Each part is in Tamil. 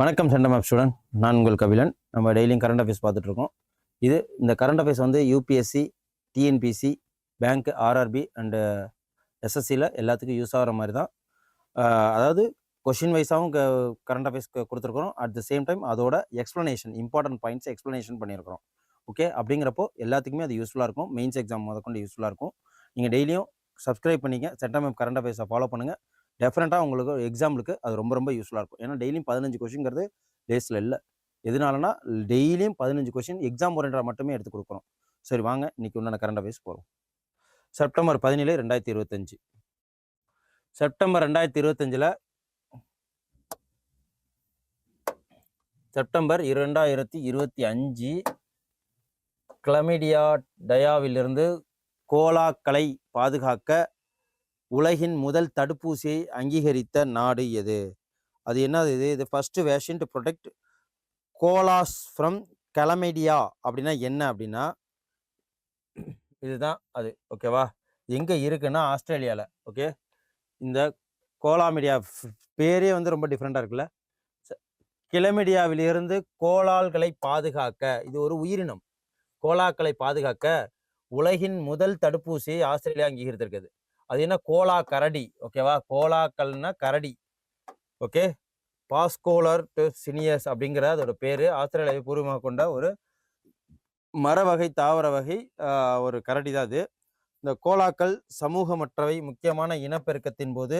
வணக்கம் சண்டம் ஆப் ஸ்டூடெண்ட் நான் உங்கள் கபிலன். நம்ம டெய்லியும் கரண்ட் அஃபேர்ஸ் பார்த்துட்ருக்கோம். இது இந்த கரண்ட் அஃபேர்ஸ் வந்து UPSC TNPSC bank RRB and எஸ்எஸ்சியில் எல்லாத்துக்கும் யூஸ் ஆகிற மாதிரி தான். Uh, அதாவது கொஷின் வைஸாகவும் கரண்ட் அஃபேர்ஸ் கொடுத்துருக்குறோம். அட் த சேம் டைம் அதோட எக்ஸ்ப்ளனேஷன் இம்பார்ட்டன்ட் பாயிண்ட்ஸ் எக்ஸ்ப்ளனேஷன் பண்ணியிருக்கிறோம். ஓகே அப்படிங்கிறப்போ எல்லாத்துக்குமே அது யூஸ்ஃபுல்லாக இருக்கும். மெயின்ஸ் எக்ஸாம் முதற்கொண்டு யூஸ்ஃபுல்லாக இருக்கும். நீங்கள் டெய்லியும் சப்ஸ்கிரைப் பண்ணிங்க சென்டம் ஆப் கரண்ட் அஃபேர்ஸை ஃபாலோ பண்ணுங்கள் டெஃபினட்டாக உங்களுக்கு எக்ஸாமுக்கு அது ரொம்ப ரொம்ப யூஸ்ஃபுல்லாக இருக்கும். ஏன்னா டெய்லியும் பதினஞ்சு கொஷின்ங்கிறது டேஸில் இல்லை. எதனாலனா டெய்லியும் பதினஞ்சு கொஷின் எக்ஸாம் ஓரியன்டாக மட்டுமே எடுத்து கொடுக்குறோம் சரி வாங்க. இன்னைக்கு உண்டான கரண்ட் அஃபேர்ஸ் போகிறோம் செப்டம்பர் பதினேழு ரெண்டாயிரத்தி இருபத்தஞ்சு. செப்டம்பர் ரெண்டாயிரத்தி இருபத்தஞ்சில் செப்டம்பர் இரண்டாயிரத்தி இருபத்தி அஞ்சு கிளமிடியா டயாவிலிருந்து கோலாக்களை பாதுகாக்க உலகின் முதல் தடுப்பூசியை அங்கீகரித்த நாடு எது? அது என்னது இது? இது first version to protect koalas from chlamydia அப்படின்னா என்ன அப்படின்னா இதுதான் அது. ஓகேவா எங்கே இருக்குன்னா ஆஸ்திரேலியாவில் ஓகே இந்த கோலாமெடியா பேரே வந்து ரொம்ப டிஃப்ரெண்ட்டாக இருக்குல்ல? கிளமெடியாவிலிருந்து கிளமிடியாவிலிருந்து கோலால்களை பாதுகாக்க இது ஒரு உயிரினம். கோலாக்களை பாதுகாக்க உலகின் முதல் தடுப்பூசியை ஆஸ்திரேலியா அங்கீகரித்திருக்குது அது என்ன? கோலா கரடி. ஓகேவா கோலாக்கள்னா கரடி. ஓகே பாஸ்கோலர் சினியஸ் அப்படிங்கிற அதோட பேர் ஆஸ்திரேலியாவை பூர்வமாக கொண்ட ஒரு மர வகை தாவர வகை ஒரு கரடி தான் அது. இந்த கோலாக்கள் சமூகமற்றவை. முக்கியமான இனப்பெருக்கத்தின் போது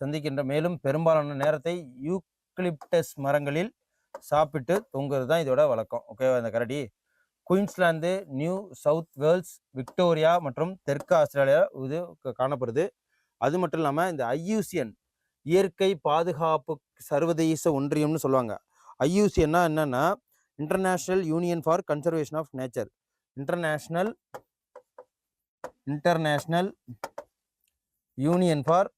சந்திக்கின்ற மேலும் பெரும்பாலான நேரத்தை யூக்லிப்டஸ் மரங்களில் சாப்பிட்டு தொங்குறது தான் இதோட வழக்கம். ஓகேவா இந்த கரடி. Queensland New South Wales Victoria மற்றும் தெற்கு ஆஸ்திரேலியா இது காணப்படுது. அது மட்டும் இல்லாமல் இந்த ஐயூசியன் இயற்கை பாதுகாப்பு சர்வதேச ஒன்றியம்னு சொல்லுவாங்க. ஐயூசியன்னா என்னன்னா International Union for Conservation of Nature International International Union for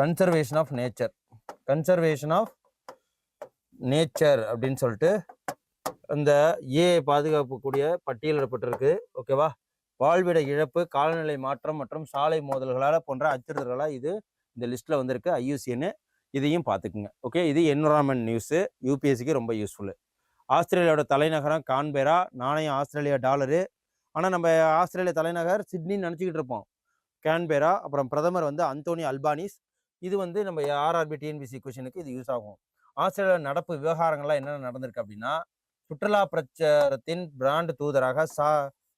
Conservation of Nature Conservation of Nature அப்படின்னு சொல்லிட்டு இந்த ஏ பாதுகாப்புக்கூடிய பட்டியலிடப்பட்டிருக்கு ஓகேவா வாழ்விட இழப்பு காலநிலை மாற்றம் மற்றும் சாலை மோதல்களால் போன்ற அச்சுறுத்தல்களாக இது இந்த லிஸ்ட்டில் வந்திருக்கு. ஐயூசின்னு இதையும் பார்த்துக்குங்க. ஓகே இது என்விரான்மெண்ட் நியூஸு யூபிஎஸ்சிக்கு ரொம்ப யூஸ்ஃபுல்லு ஆஸ்திரேலியாவோட தலைநகரம் கான்பெரா நாணயம் ஆஸ்திரேலியா டாலரு. ஆனால் நம்ம ஆஸ்திரேலியா தலைநகர் சிட்னின்னு நினச்சிக்கிட்டு இருப்போம். கேன்பெரா அப்புறம் பிரதமர் வந்து அந்தோனி அல்பானிஸ். இது வந்து நம்ம ஆர்ஆர்பி டிஎன்பிசி கொஷனுக்கு இது யூஸ் ஆகும். ஆஸ்திரேலியா நடப்பு விவகாரங்கள்லாம் என்னென்ன நடந்திருக்கு அப்படின்னா சுற்றுலா பிரச்சாரத்தின் பிராண்ட் தூதராக சா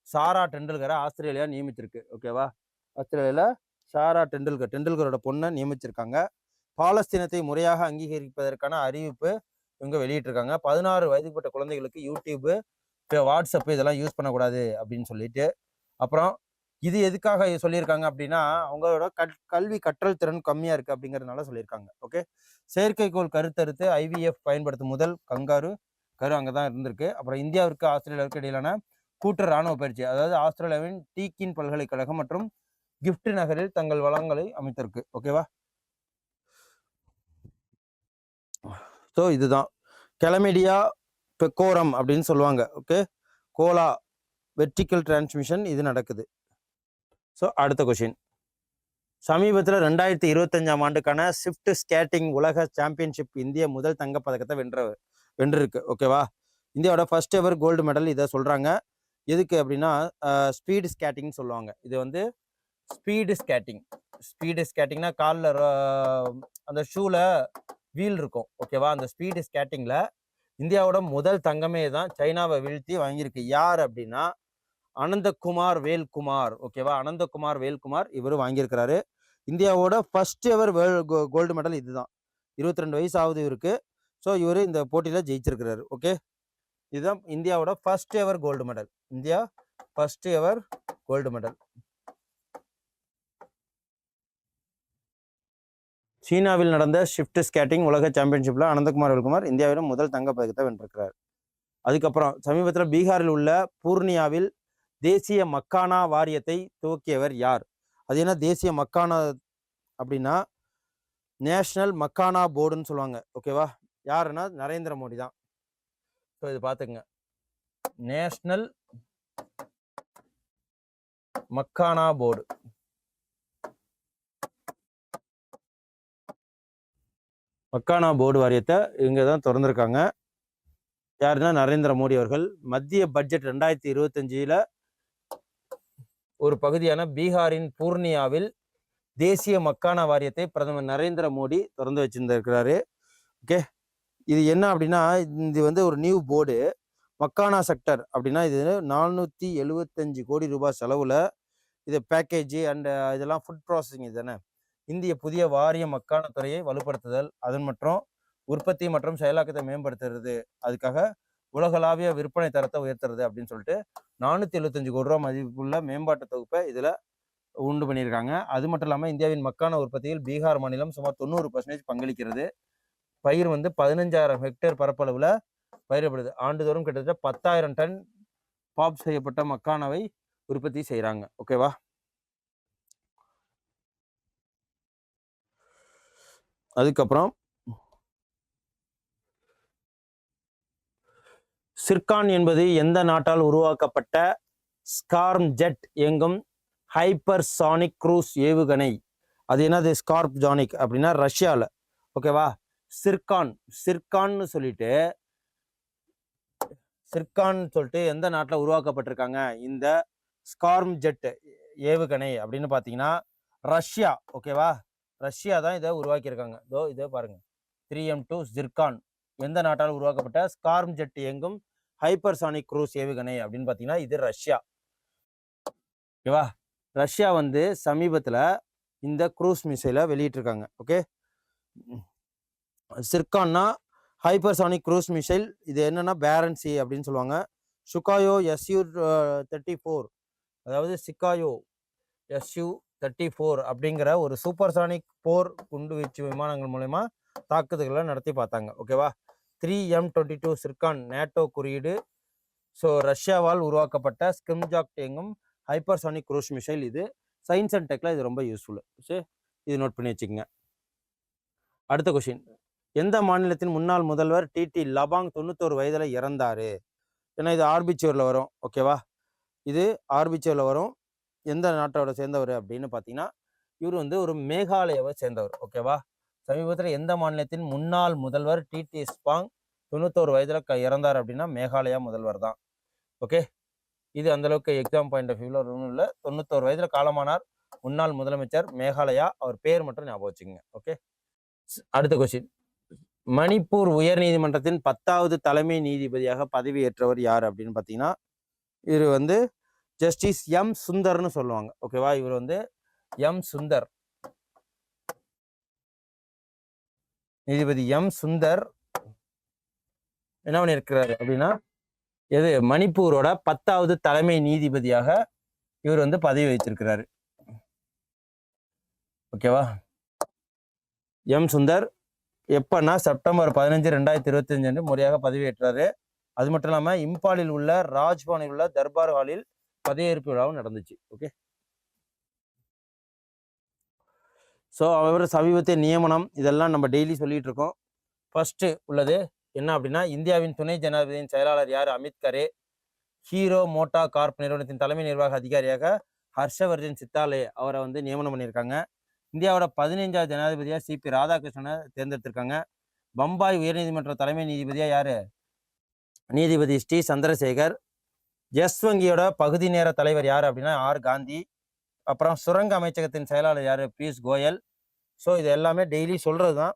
சாரா டெண்டுல்கரை ஆஸ்திரேலியா நியமிச்சிருக்கு. ஓகேவா ஆஸ்திரேலியாவில் சாரா டெண்டுல்கர் டெண்டுல்கரோட பொண்ணை நியமிச்சிருக்காங்க. பாலஸ்தீனத்தை முறையாக அங்கீகரிப்பதற்கான அறிவிப்பு இவங்க வெளியிட்டிருக்காங்க. பதினாறு வயதுப்பட்ட குழந்தைகளுக்கு யூடியூப்பு வாட்ஸ்அப்பு வாட்ஸ்அப் இதெல்லாம் யூஸ் பண்ணக்கூடாது அப்படின்னு சொல்லிட்டு. அப்புறம் இது எதுக்காக சொல்லியிருக்காங்க அப்படின்னா அவங்களோட கல் கல்வி கற்றல் திறன் கம்மியாக இருக்குது அப்படிங்கிறதுனால சொல்லியிருக்காங்க. ஓகே செயற்கைக்கோள் கருத்தறுத்து ஐவிஎஃப் பயன்படுத்தும் முதல் கங்காரு கரு அங்கே தான் இருந்திருக்கு. அப்புறம் இந்தியாவிற்கு ஆஸ்திரேலியாவிற்கு இடையிலான கூட்டு ராணுவ பயிற்சி அதாவது ஆஸ்திரேலியாவின் டீக்கின் பல்கலைக்கழகம் மற்றும் கிஃப்ட் நகரில் தங்கள் வளங்களை அமைத்திருக்கு. ஓகேவா ஸோ இதுதான். கெலமெடியா பெக்கோரம் அப்படின்னு சொல்லுவாங்க. ஓகே கோலா வெர்டிக்கல் டிரான்ஸ்மிஷன் இது நடக்குது. ஸோ அடுத்த கொஷின் சமீபத்தில் ரெண்டாயிரத்தி இருபத்தஞ்சாம் ஆண்டுக்கான ஸ்விஃப்ட் ஸ்கேட்டிங் உலக சாம்பியன்ஷிப் இந்திய முதல் தங்கப்பதக்கத்தை பதக்கத்தை வென்ற வென்றிருக்கு. ஓகேவா இந்தியாவோட ஃபர்ஸ்ட் எவர் கோல்டு மெடல் இதை சொல்கிறாங்க எதுக்கு அப்படின்னா ஸ்பீடு ஸ்கேட்டிங்னு சொல்லுவாங்க. இது வந்து ஸ்பீடு ஸ்கேட்டிங் ஸ்பீடு ஸ்கேட்டிங்னா காலில் அந்த ஷூவில் வீல் இருக்கும். ஓகேவா அந்த ஸ்பீடு ஸ்கேட்டிங்கில் இந்தியாவோட முதல் தங்கமே தான் சைனாவை வீழ்த்தி வாங்கியிருக்கு. யார் அப்படின்னா அனந்தகுமார் வேல்குமார். ஓகேவா அனந்தகுமார் வேல்குமார் இவர் வாங்கியிருக்கிறாரு. இந்தியாவோட ஃபர்ஸ்ட் எவர் வேல் கோல்டு மெடல் இதுதான். இருபத்தி ரெண்டு வயசு ஆகுது இவருக்கு. ஸோ இவர் இந்த போட்டியில் ஜெயிச்சிருக்கிறாரு. ஓகே இதுதான் இந்தியாவோட first ever gold medal India first ever gold medal சீனாவில் நடந்த ஷிஃப்ட் ஸ்கேட்டிங் உலக சாம்பியன்ஷிப்பில் அனந்தகுமார் வெல்குமார் இந்தியாவிடம் முதல் தங்கப்பதக்கத்தை வென்றிருக்கிறார். அதுக்கப்புறம் சமீபத்தில் பீகாரில் உள்ள பூர்ணியாவில் தேசிய மக்கானா வாரியத்தை துவக்கியவர் யார்? அது என்ன தேசிய மக்கானா அப்படின்னா நேஷ்னல் மக்கானா போர்டுன்னு சொல்லுவாங்க. ஓகேவா யாருன்னா நரேந்திர மோடி தான். ஸோ இது பார்த்துக்குங்க national makhana board. Makhana board வாரியத்தை இங்கே தான் திறந்துருக்காங்க. யாருன்னா நரேந்திர மோடி அவர்கள். மத்திய பட்ஜெட் ரெண்டாயிரத்தி இருபத்தஞ்சில் ஒரு பகுதியான பீகாரின் பூர்ணியாவில் தேசிய மக்கானா வாரியத்தை பிரதமர் நரேந்திர மோடி திறந்து வச்சிருந்திருக்கிறாரு. ஓகே? இது என்ன அப்படின்னா இது வந்து ஒரு நியூ போர்டு மக்கானா செக்டர் அப்படின்னா இது நானூற்றி எழுவத்தஞ்சு கோடி ரூபாய் செலவில் இது பேக்கேஜ் அண்ட் இதெல்லாம் ஃபுட் ப்ராசஸிங் இதுதானே இந்திய புதிய வாரிய மக்கான துறையை வலுப்படுத்துதல் அதன் மற்றும் உற்பத்தி மற்றும் செயலாக்கத்தை மேம்படுத்துறது அதுக்காக உலகளாவிய விற்பனை தரத்தை உயர்த்துறது அப்படின்னு சொல்லிட்டு நானூற்றி எழுபத்தஞ்சு கோடி ரூபா மதிப்புள்ள மேம்பாட்டு தொகுப்பை இதில் உண்டு பண்ணியிருக்காங்க. அது மட்டும் இல்லாமல் இந்தியாவின் மக்கான உற்பத்தியில் பீகார் மாநிலம் சுமார் தொண்ணூறு பர்சன்டேஜ் பங்களிக்கிறது. பயிர் வந்து பதினஞ்சாயிரம் ஹெக்டேர் பரப்பளவில் பயிரிடப்படுது. ஆண்டுதோறும் கிட்டத்தட்ட பத்தாயிரம் டன் பாப் செய்யப்பட்ட மக்கானவை உற்பத்தி செய்கிறாங்க ஓகேவா அதுக்கப்புறம் சிர்கான் என்பது எந்த நாட்டால் உருவாக்கப்பட்ட ஸ்கார்ம் ஜெட் எங்கும் ஹைப்பர்சானிக் க்ரூஸ் ஏவுகணை. அது என்னது? ஸ்கார்ப் ஜானிக் அப்படின்னா ரஷ்யாவில் ஓகேவா சிர்கான் சிர்கான்னு சொல்லிட்டு சிர்கான் சொல்லிட்டு எந்த நாட்டில் உருவாக்கப்பட்டிருக்காங்க? இந்த ஸ்கார்ம் ஜெட் ஏவுகணை அப்படின்னு பார்த்தீங்கன்னா ரஷ்யா ஓகேவா ரஷ்யா தான் இதை உருவாக்கியிருக்காங்க. இதோ இதை பாருங்க. த்ரீ எம் டூ ஜிர்கான் எந்த நாட்டால் உருவாக்கப்பட்ட? ஸ்கார்ம் ஜெட் எங்கும் ஹைப்பர்சானிக் குரூஸ் ஏவுகணை அப்படின்னு பார்த்தீங்கன்னா இது ரஷ்யா. ஓகேவா ரஷ்யா வந்து சமீபத்தில் இந்த க்ரூஸ் மிசைலை வெளியிட்டிருக்காங்க. ஓகே சிர்கான்னா ஹைப்பர்சானிக் க்ரூஸ் மிசைல். இது என்னென்னா பேரன்சி அப்படின்னு சொல்லுவாங்க. Sukhoi SU thirty four. அதாவது சிக்காயோ எஸ்யூ தேர்ட்டி ஃபோர் அப்படிங்கிற ஒரு சூப்பர்சானிக் போர் குண்டு வீச்சு விமானங்கள் மூலயமா தாக்குதல்களை நடத்தி பார்த்தாங்க. ஓகேவா three M twenty two Zircon NATO குறியீடு. ஸோ ரஷ்யாவால் உருவாக்கப்பட்ட ஸ்கிம்ஜாக் எங்கும் ஹைப்பர்சானிக் க்ரூஸ் மிசைல் இது. சயின்ஸ் அண்ட் டெக்ல இது ரொம்ப யூஸ்ஃபுல்லு சரி இது நோட் பண்ணி வச்சுக்கோங்க. அடுத்த கொஷின் எந்த மாநிலத்தின் முன்னாள் முதல்வர் டிடி லபாங் தொண்ணூத்தோரு வயதில் இறந்தார்? ஏன்னா இது ஆர்பிச்சூரில் வரும். ஓகேவா இது ஆர்பிச்சூரில் வரும். எந்த நாட்டோட சேர்ந்தவர் அப்படின்னு பார்த்தீங்கன்னா இவர் வந்து ஒரு மேகாலயாவை சேர்ந்தவர். ஓகேவா சமீபத்தில் எந்த மாநிலத்தின் முன்னாள் முதல்வர் டிடி ஸ்பாங் தொண்ணூத்தோரு வயதில் க இறந்தார் அப்படின்னா மேகாலயா முதல்வர் தான். ஓகே. இது அந்தளவுக்கு எக்ஸாம் பாயிண்ட் ஆஃப் வியூவில் ஒன்றும் இல்லை. தொண்ணூத்தோரு வயதில் காலமானார். முன்னாள் முதலமைச்சர் மேகாலயா. அவர் பேர் மட்டும் ஞாபகம் வச்சுக்கோங்க. ஓகே. அடுத்த கொஸ்டின் மணிப்பூர் உயர்நீதிமன்றத்தின் பத்தாவது தலைமை நீதிபதியாக பதவியேற்றவர் யார் அப்படின்னு பார்த்தீங்கன்னா இவர் வந்து ஜஸ்டிஸ் எம் சுந்தர்னு சொல்லுவாங்க. ஓகேவா? இவர் வந்து எம் சுந்தர். நீதிபதி எம் சுந்தர் என்ன பண்ணியிருக்கிறாரு அப்படின்னா எது மணிப்பூரோட பத்தாவது தலைமை நீதிபதியாக இவர் வந்து பதவி வச்சிருக்கிறாரு ஓகேவா? எம் சுந்தர் எப்பன்னா செப்டம்பர் பதினஞ்சு ரெண்டாயிரத்தி இருபத்தஞ்சு அன்று முறையாக பதவியேற்றாரு அது மட்டும் இல்லாமல் இம்பாலில் உள்ள ராஜ்பவனில் உள்ள தர்பார் ஹாலில் பதவியேற்பு விழாவும் நடந்துச்சு. ஓகே. ஸோ அவர் சமீபத்திய நியமனம் இதெல்லாம் நம்ம டெய்லி சொல்லிட்டு இருக்கோம். ஃபர்ஸ்ட் உள்ளது என்ன அப்படின்னா இந்தியாவின் துணை ஜனாதிபதியின் செயலாளர் யார்? அமித் கரே. ஹீரோ மோட்டா கார்ப் நிறுவனத்தின் தலைமை நிர்வாக அதிகாரியாக ஹர்ஷவர்தன் சித்தாலே அவரை வந்து நியமனம் பண்ணியிருக்காங்க. இந்தியாவோட பதினைஞ்சாவது ஜனாதிபதியாக சிபி ராதாகிருஷ்ணனை தேர்ந்தெடுத்திருக்காங்க. பம்பாய் உயர்நீதிமன்ற தலைமை நீதிபதியாக யார்? நீதிபதி ஸ்ரீ. சந்திரசேகர். எஸ் வங்கியோட பகுதி நேர தலைவர் யார் அப்படின்னா ஆர். காந்தி. அப்புறம் சுரங்க அமைச்சகத்தின் செயலாளர் யார்? பியூஷ் கோயல். ஸோ இது எல்லாமே டெய்லி சொல்கிறது தான்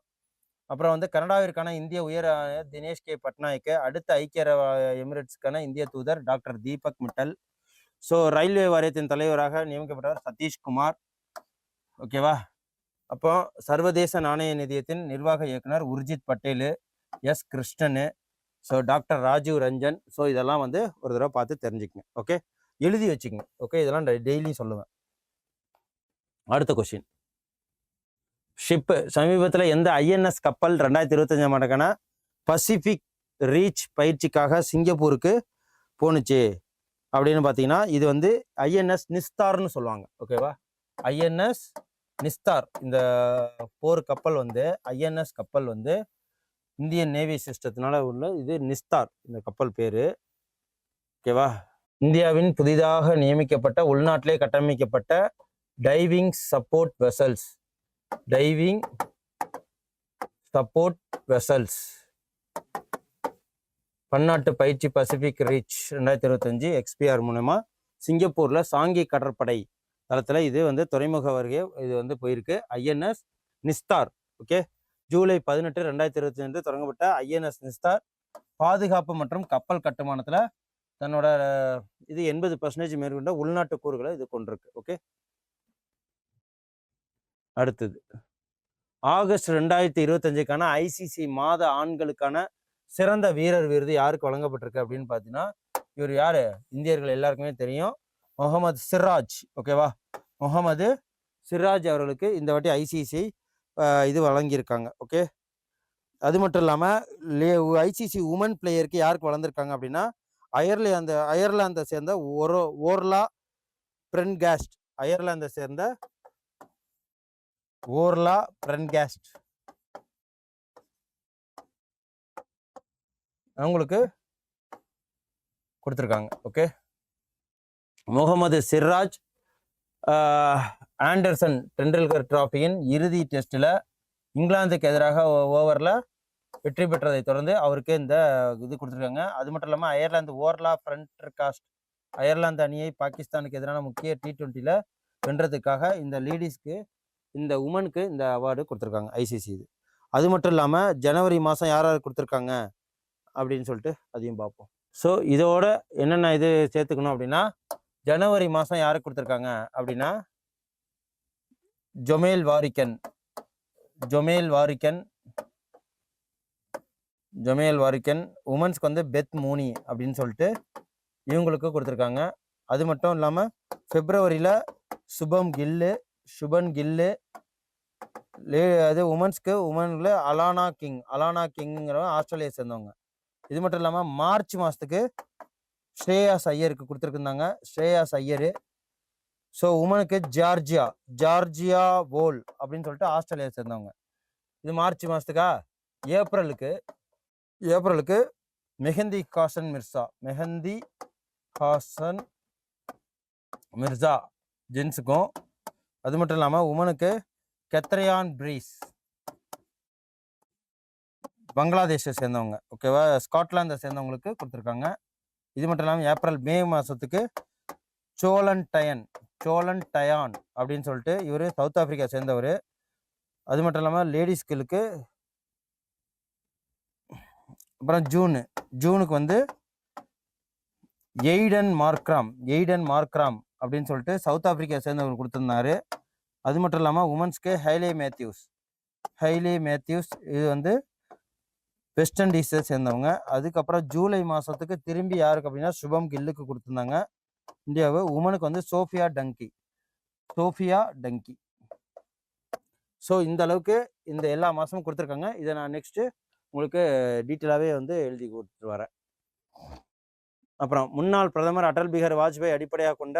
அப்புறம் வந்து கனடாவிற்கான இந்திய உயர் தினேஷ் கே. பட்நாயக்கு அடுத்த ஐக்கிய அரபு எமிரேட்ஸ்க்கான இந்திய தூதர் doctor Deepak Mittal. So railway வாரியத்தின் தலைவராக நியமிக்கப்பட்டவர் சதீஷ்குமார். ஓகேவா? அப்போ சர்வதேச நாணய நிதியத்தின் நிர்வாக இயக்குனர் Urjit Patel S. Krishnan so doctor Rajiv Ranjan so இதெல்லாம் வந்து ஒரு தடவை பார்த்து தெரிஞ்சுக்கங்க ஓகே எழுதி வச்சுக்கங்க ஓகே இதெல்லாம் டெய்லி சொல்லுவேன். அடுத்த கொஷின் ஷிப்பு சமீபத்தில் எந்த ஐஎன்எஸ் கப்பல் ரெண்டாயிரத்தி இருபத்தஞ்சாம் ஆண்டுக்கான பசிபிக் ரீச் பயிற்சிக்காக சிங்கப்பூருக்கு போணுச்சு? அப்படின்னு பார்த்தீங்கன்னா இது வந்து ஐஎன்எஸ் நிஸ்தார்னு சொல்லுவாங்க ஓகேவா ஐஎன்எஸ் நிஸ்தார். இந்த போர் கப்பல் வந்து ஐஎன்எஸ் கப்பல் வந்து இந்தியன் நேவி சிஸ்டத்தினால உள்ள இது நிஸ்தார். இந்த கப்பல் பேர். ஓகேவா? இந்தியாவின் புதிதாக நியமிக்கப்பட்ட உள்நாட்டிலே கட்டமைக்கப்பட்ட diving support vessels diving support vessels பன்னாட்டு பயிற்சி பசிபிக் ரீச் ரெண்டாயிரத்தி இருபத்தஞ்சு எக்ஸ்பிஆர் மூலமா சிங்கப்பூரில் சாங்கி கடற்படை தளத்தில் இது வந்து துறைமுக வருகை இது வந்து போயிருக்கு. INS Nisthar okay? ஜூலை பதினெட்டு ரெண்டாயிரத்தி இருபத்தி ரெண்டு தொடங்கப்பட்ட ஐஎன்எஸ் நிஸ்தார் பாதுகாப்பு மற்றும் கப்பல் கட்டுமானத்தில் தன்னோட இது எண்பது பர்சன்டேஜ் மேற்கொண்ட உள்நாட்டு கூறுகளை இது கொண்டிருக்கு ஓகே? அடுத்தது. ஆகஸ்ட் ரெண்டாயிரத்தி இருபத்தஞ்சுக்கான ஐசிசி மாத ஆண்களுக்கான சிறந்த வீரர் விருது யாருக்கு வழங்கப்பட்டிருக்கு அப்படின்னு பார்த்தீங்கன்னா இவர் யார்? இந்தியர்கள் எல்லாருக்குமே தெரியும். முகமது சிராஜ். ஓகேவா முகமது சிராஜ் அவர்களுக்கு இந்த வாட்டி ஐசிசி இது வழங்கியிருக்காங்க. ஓகே அது மட்டும் இல்லாமல் ஐசிசி உமன் பிளேயருக்கு யாருக்கு வளர்ந்துருக்காங்க அப்படின்னா அயர்லாந்து அயர்லாந்தை சேர்ந்த ஒரு ஓர்லா பிரென்காஸ்ட். அயர்லாந்தை சேர்ந்த ஓர்லா பிரென்காஸ்ட். அவங்களுக்கு கொடுத்துருக்காங்க. ஓகே முகமது சிராஜ் ஆண்டர்சன் டெண்டுல்கர் டிராஃபியின் இறுதி டெஸ்ட்டில் இங்கிலாந்துக்கு எதிராக ஓவரில் வெற்றி பெற்றதை தொடர்ந்து அவருக்கு இந்த இது கொடுத்துருக்காங்க. அது மட்டும் இல்லாமல் அயர்லாந்து ஓர்லா ஃப்ரண்ட் அயர்லாந்து அணியை பாகிஸ்தானுக்கு எதிரான முக்கிய டி ட்வெண்ட்டியில் வென்றதுக்காக இந்த லேடிஸ்க்கு இந்த உமனுக்கு இந்த அவார்டு கொடுத்துருக்காங்க ஐசிசி இது. அது மட்டும் இல்லாமல் ஜனவரி மாதம் யார் யார் கொடுத்துருக்காங்க அப்படின்னு சொல்லிட்டு அதையும் பார்ப்போம். ஸோ இதோட என்னென்ன இது சேர்த்துக்கணும் அப்படின்னா ஜனவரி மாதம் யாருக்கு கொடுத்துருக்காங்க அப்படின்னா ஜொமேல் வாரிக்கன். ஜொமேல் வாரிக்கன். ஜொமேல் வாரிக்கன் உமன்ஸ்க்கு வந்து பெத் மூனி அப்படின்னு சொல்லிட்டு இவங்களுக்கு கொடுத்துருக்காங்க. அது மட்டும் இல்லாமல் பிப்ரவரியில் சுபம் கில்லு சுபன் கில்லு லே அது உமன்ஸ்க்கு உமன்ல அலானா கிங் அலானா கிங்கிறவங்க ஆஸ்திரேலியா சேர்ந்தவங்க. இது மட்டும் இல்லாமல் மார்ச் மாதத்துக்கு ஸ்ரேயாஸ் ஐயருக்கு கொடுத்துருக்குந்தாங்க. ஸ்ரேயாஸ் ஐயரு. ஸோ உமனுக்கு ஜார்ஜியா. ஜார்ஜியா வோல் அப்படின்னு சொல்லிட்டு ஆஸ்திரேலியா சேர்ந்தவங்க. இது மார்ச் மாதத்துக்கா ஏப்ரலுக்கு ஏப்ரலுக்கு மெஹந்தி ஹாசன் மிர்சா. மெஹந்தி ஹாசன் மிர்சா ஜென்ஸுக்கும் அது மட்டும் இல்லாமல் உமனுக்கு கெத்ரையான் பிரீஸ். பங்களாதேஷை சேர்ந்தவங்க. ஓகேவா? ஸ்காட்லாந்தை சேர்ந்தவங்களுக்கு கொடுத்துருக்காங்க. இது மட்டும் இல்லாமல் ஏப்ரல் மே மாதத்துக்கு சோலன் டயன் சோலன் டயான் அப்படின்னு சொல்லிட்டு இவர் சவுத் ஆஃப்ரிக்கா சேர்ந்தவர். அது மட்டும் இல்லாமல் லேடிஸ்களுக்கு அப்புறம் ஜூனு ஜூனுக்கு வந்து எய்டன் மார்க்ராம் எய்டன் மார்க்ராம் அப்படின்னு சொல்லிட்டு சவுத் ஆஃப்ரிக்கா சேர்ந்தவர் கொடுத்துருந்தாரு. அது மட்டும் இல்லாமல் உமன்ஸ்க்கு ஹைலே மேத்யூஸ் ஹைலே மேத்யூஸ் இது வந்து வெஸ்ட் இண்டீஸை சேர்ந்தவங்க. அதுக்கப்புறம் ஜூலை மாதத்துக்கு திரும்பி யாருக்கு அப்படின்னா சுபம் கில்லுக்கு கொடுத்துருந்தாங்க. இந்தியாவை உமனுக்கு வந்து Sophia Dunkley. Sophia Dunkley. So இந்த அளவுக்கு இந்த எல்லா மாதமும் கொடுத்துருக்காங்க. இதை நான் நெக்ஸ்ட்டு உங்களுக்கு டீட்டெயிலாகவே வந்து எழுதி கொடுத்துட்டு வரேன். அப்புறம் முன்னாள் பிரதமர் அடல் பிஹாரி வாஜ்பாய் அடிப்படையாக கொண்ட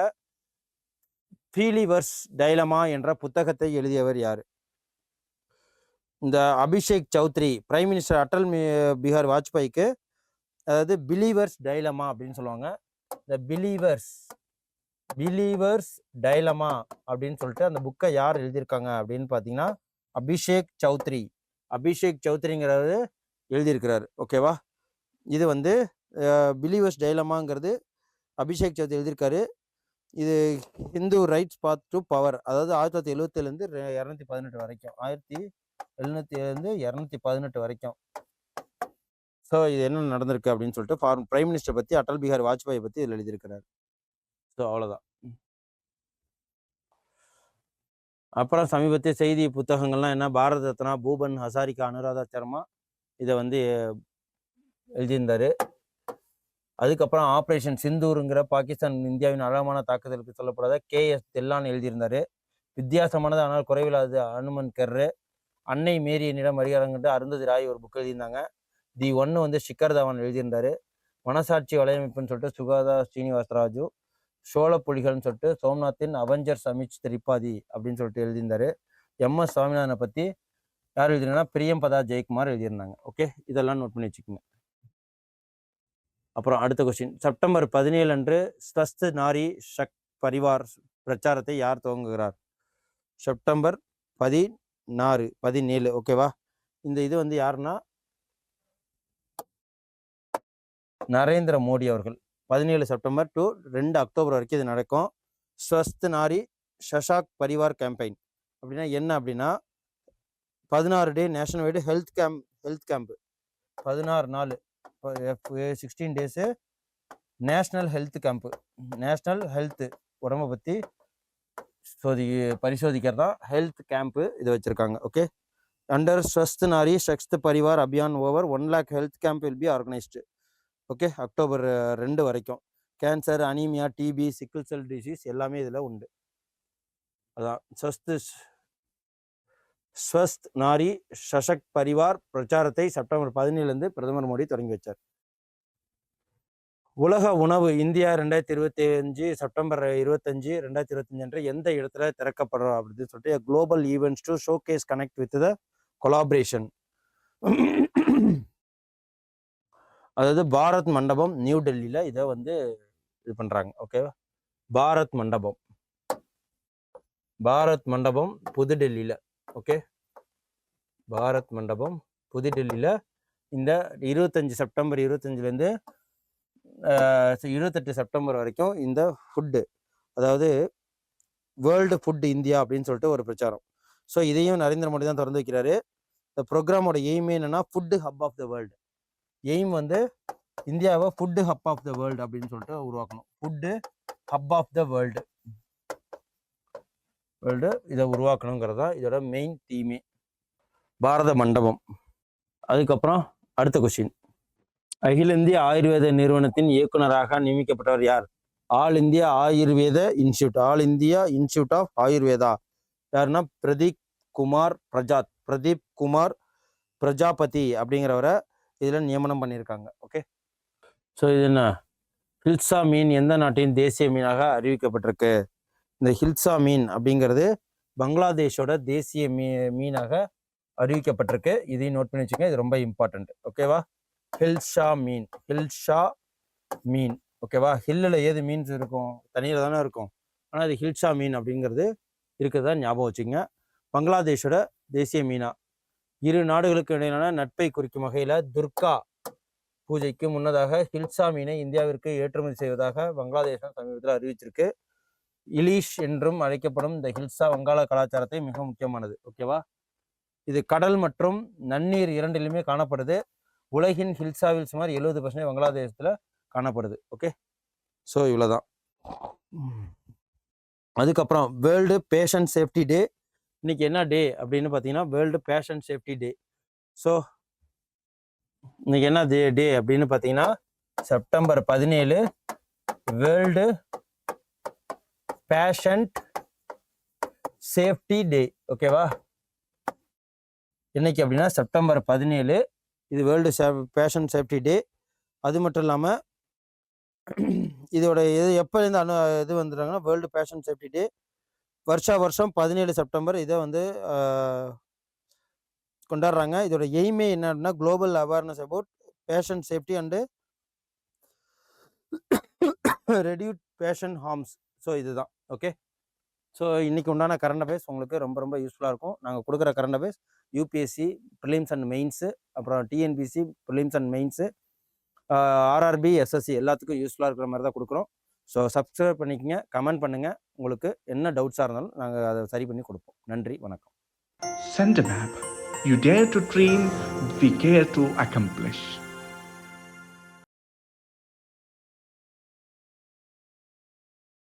ஃபீலிவர்ஸ் டைலமா என்ற புத்தகத்தை எழுதியவர் யார்? இந்த அபிஷேக் சௌத்ரி பிரைம் மினிஸ்டர் அட்டல் மி- வாஜ்பாய்க்கு அதாவது பிலீவர்ஸ் டைலமா அப்படின்னு சொல்லுவாங்க. இந்த பிலீவர்ஸ் பிலீவர்ஸ் டைலமா அப்படின்னு சொல்லிட்டு அந்த புக்கை யார் எழுதியிருக்காங்க அப்படின்னு பார்த்தீங்கன்னா அபிஷேக் சௌத்ரி. அபிஷேக் சௌத்ரிங்கிறவர் எழுதியிருக்கிறார். ஓகேவா இது வந்து பிலீவர்ஸ் டைலமாங்கிறது அபிஷேக் சௌத்ரி எழுதியிருக்காரு. இது Hindu rights path to power அதாவது ஆயிரத்தி தொள்ளாயிரத்தி எழுபத்துலேருந்து இரநூத்தி பதினெட்டு வரைக்கும். ஆயிரத்தி எழுநூத்திலேருந்து இரநூத்தி பதினெட்டு வரைக்கும். ஸோ இது என்ன நடந்திருக்கு அப்படின்னு சொல்லிட்டு ஃபார்ம் பிரைம் மினிஸ்டர் பற்றி அடல் பிஹாரி வாஜ்பாயை பற்றி இதில் எழுதியிருக்கிறார். ஸோ அவ்வளோதான் அப்புறம் சமீபத்திய செய்தி புத்தகங்கள்லாம் என்ன? பாரத ரத்னா பூபன் ஹசாரிகா அனுராதா சர்மா இதை வந்து எழுதியிருந்தார். எழுதியிருந்தாரு அதுக்கப்புறம் ஆப்ரேஷன் சிந்தூருங்கிற பாகிஸ்தான் இந்தியாவின் அழகான தாக்குதலுக்கு சொல்லப்படாத கே எஸ் தெல்லான்னு எழுதியிருந்தாரு. வித்தியாசமானது ஆனால் குறைவில்லாத அனுமன் கர்ரு. அன்னை மேரியனிடம் வருகிறாங்கன்ட்டு அருந்ததி ராய் ஒரு புக் எழுதியிருந்தாங்க. தி ஒன்று வந்து ஷிக்கர் தவான் எழுதியிருந்தாரு. மனசாட்சி வலையமைப்புன்னு சொல்லிட்டு சுகாதா ஸ்ரீனிவாசராஜு சோழ புலிகள்னு சொல்லிட்டு சோம்நாத்தின் அவெஞ்சர் சமிச் திரிபாதி அப்படின்னு சொல்லிட்டு எழுதியிருந்தாரு. எம் எஸ் சுவாமிநாதனை பற்றி யார் எழுதினா பிரியம்பதா ஜெயக்குமார் எழுதியிருந்தாங்க. ஓகே இதெல்லாம் நோட் பண்ணி வச்சுக்கோங்க. அப்புறம் அடுத்த கொஸ்டின் செப்டம்பர் பதினேழு அன்று ஸ்வஸ்த் நாரி ஷக் பரிவார் பிரச்சாரத்தை யார் துவங்குகிறார்? செப்டம்பர் பதி நாறு பதினேழு ஓகேவா? இந்த இது வந்து யாருன்னா? நரேந்திர மோடி அவர்கள். பதினேழு செப்டம்பர் டு ரெண்டு அக்டோபர் வரைக்கும் இது நடக்கும். ஸ்வஸ்த் நாரி ஷஷாக் பரிவார் கேம்பெயின் அப்படின்னா என்ன அப்படின்னா பதினாறு day national wide health camp health camp பதினாறு நாள் sixteen days national health camp national health உடம்பை பற்றி சோதி பரிசோதிக்கிறது? தான் ஹெல்த் கேம்ப்பு இது வச்சுருக்காங்க. Okay? Under Swasth Nari Swasth Parivar Abhiyan over one lakh health camp will be organised okay? October ரெண்டு வரைக்கும். Cancer anaemia TB sickle cell disease எல்லாமே இதில் உண்டு. அதான். ஸ்வஸ்த் ஸ்வஸ்த் நாரி சஷக் பரிவார் பிரச்சாரத்தை செப்டம்பர் பதினேழுலேருந்து பிரதமர் மோடி தொடங்கி வச்சார். உலக உணவு இந்தியா ரெண்டாயிரத்தி இருபத்தி அஞ்சு செப்டம்பர் இருபத்தஞ்சு ரெண்டாயிரத்தி இருபத்தஞ்சு அன்று எந்த இடத்துல திறக்கப்படுறோம் அப்படின்னு சொல்லிட்டு global events to showcase connect with the collaboration அதாவது பாரத் மண்டபம் நியூ டெல்லியில் இதை வந்து இது பண்ணுறாங்க ஓகேவா பாரத் மண்டபம். பாரத் மண்டபம் புதுடெல்லியில் ஓகே பாரத் மண்டபம் புதுடெல்லியில் இந்த இருபத்தஞ்சி செப்டம்பர் இருபத்தஞ்சிலேருந்து இருபத்தெட்டு செப்டம்பர் வரைக்கும் இந்த ஃபுட்டு அதாவது வேர்ல்டு ஃபுட் இந்தியா அப்படின்னு சொல்லிட்டு ஒரு பிரச்சாரம். ஸோ இதையும் நரேந்திர மோடி தான் திறந்து வைக்கிறாரு. இந்த ப்ரோக்ராமோட எய்ம் என்னன்னா food hub of the world. Aim வந்து இந்தியாவை food hub of the world அப்படின்னு சொல்லிட்டு உருவாக்கணும். Food hub of the world. World இதை உருவாக்கணுங்கிறது தான் இதோட மெயின் தீமே பாரத மண்டபம். அதுக்கப்புறம் அடுத்த கொஸ்டின் அகில இந்திய ஆயுர்வேத நிறுவனத்தின் இயக்குனராக நியமிக்கப்பட்டவர் யார்? All India Ayurveda institute. All India institute of Ayurveda. யாருன்னா பிரதீப் குமார் பிரஜாத். பிரதீப் குமார் பிரஜாபதி அப்படிங்கிறவரை இதில் நியமனம் பண்ணியிருக்காங்க. ஓகே? ஸோ இது என்ன? ஹில்சா மீன் எந்த நாட்டின் தேசிய மீனாக அறிவிக்கப்பட்டிருக்கு? இந்த ஹில்சா மீன் அப்படிங்கிறது பங்களாதேஷோட தேசிய மீ மீனாக அறிவிக்கப்பட்டிருக்கு. இதையும் நோட் பண்ணி வச்சுக்கோங்க. இது ரொம்ப இம்பார்ட்டன்ட் ஓகேவா? ஹில்ஷா மீன் ஹில்ஷா மீன் ஓகேவா? ஹில்லில் ஏது மீன்ஸ் இருக்கும்? தனியில் தானே இருக்கும். ஆனால் அது ஹில்ஷா மீன் அப்படிங்கிறது இருக்கிறதா ஞாபகம் வச்சுங்க பங்களாதேஷோட தேசிய மீனா. இரு நாடுகளுக்கு இடையிலான நட்பை குறிக்கும் வகையில் துர்கா பூஜைக்கு முன்னதாக ஹில்சா மீனை இந்தியாவிற்கு ஏற்றுமதி செய்வதாக பங்களாதேஷம் சமீபத்தில் அறிவிச்சிருக்கு. இலீஷ் என்றும் அழைக்கப்படும் இந்த ஹில்சா வங்காள கலாச்சாரத்தை மிக முக்கியமானது. ஓகேவா? இது கடல் மற்றும் நன்னீர் இரண்டிலுமே காணப்படுது. உலகின் ஹில்சாவில் சுமார் எழுபது பர்சன்ட் பங்களாதேசத்தில் காணப்படுது. ஓகே ஸோ இவ்வளோதான் அதுக்கப்புறம் வேர்ல்டு பேஷண்ட் சேஃப்டி டே இன்னைக்கு என்ன டே அப்படின்னு பார்த்தீங்கன்னா world patient safety day so இன்னைக்கு என்ன டே டே அப்படின்னு பார்த்தீங்கன்னா செப்டம்பர் பதினேழு வேர்ல்டு பேஷண்ட் சேஃப்டி டே ஓகேவா இன்னைக்கு அப்படின்னா செப்டம்பர் பதினேழு இது வேர்ல்டு சே பேஷன் சேஃப்டி டே. அது மட்டும் இல்லாமல் இதோட இது எப்போலேருந்து அனு இது வந்துடுறாங்கன்னா வேர்ல்டு பேஷன் சேஃப்டி டே. வருஷா வருஷம் பதினேழு செப்டம்பர் இதை வந்து கொண்டாடுறாங்க. இதோட எய்மே என்ன அப்படின்னா global awareness about patient safety and reduce patient harms. So இதுதான். ஓகே? ஸோ இன்றைக்கி உண்டான கரண்ட் அஃபேர்ஸ் உங்களுக்கு ரொம்ப ரொம்ப யூஸ்ஃபுல்லாக இருக்கும். நாங்கள் கொடுக்குற current affairs UPSC prelims and mains அப்புறம் TNPSC prelims and mains RRB SSC எல்லாத்துக்கும் யூஸ்ஃபுல்லாக இருக்கிற மாதிரி தான் கொடுக்குறோம். ஸோ சப்ஸ்கிரைப் பண்ணிக்கங்க கமெண்ட் பண்ணுங்கள் உங்களுக்கு என்ன டவுட்ஸாக இருந்தாலும் நாங்கள் அதை சரி பண்ணி கொடுப்போம். நன்றி வணக்கம். Sent map you dare to dream we care to accomplish.